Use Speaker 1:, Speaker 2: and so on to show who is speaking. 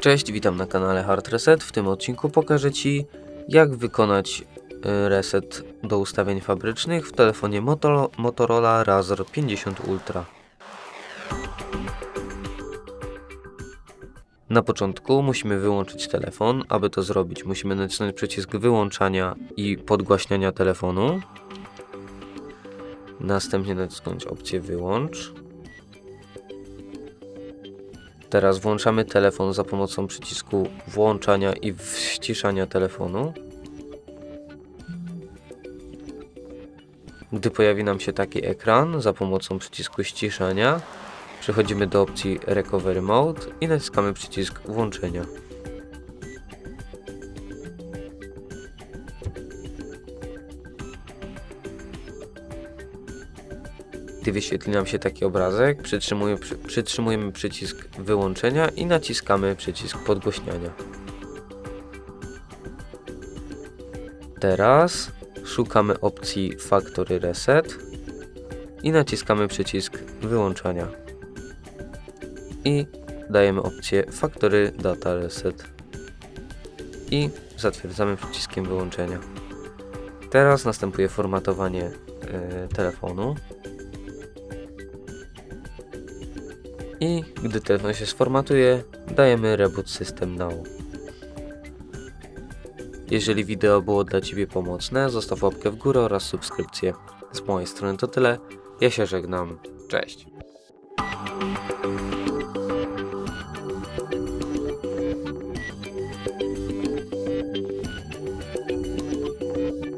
Speaker 1: Cześć, witam na kanale Hard Reset. W tym odcinku pokażę Ci, jak wykonać y, reset do ustawień fabrycznych w telefonie Moto- Motorola Razr 50 Ultra. Na początku musimy wyłączyć telefon. Aby to zrobić, musimy nacisnąć przycisk wyłączania i podgłaśniania telefonu. Następnie nacisnąć opcję wyłącz. Teraz włączamy telefon za pomocą przycisku włączania i ściszania telefonu. Gdy pojawi nam się taki ekran za pomocą przycisku ściszania, przechodzimy do opcji Recovery Mode i naciskamy przycisk włączenia. Gdy wyświetli nam się taki obrazek, przytrzymuje, przy, przytrzymujemy przycisk wyłączenia i naciskamy przycisk podgłośniania. Teraz szukamy opcji Factory Reset i naciskamy przycisk wyłączania. I dajemy opcję Factory Data Reset i zatwierdzamy przyciskiem wyłączenia. Teraz następuje formatowanie e, telefonu. I gdy telefon się sformatuje, dajemy Reboot System Now. Jeżeli wideo było dla Ciebie pomocne, zostaw łapkę w górę oraz subskrypcję. Z mojej strony to tyle. Ja się żegnam. Cześć.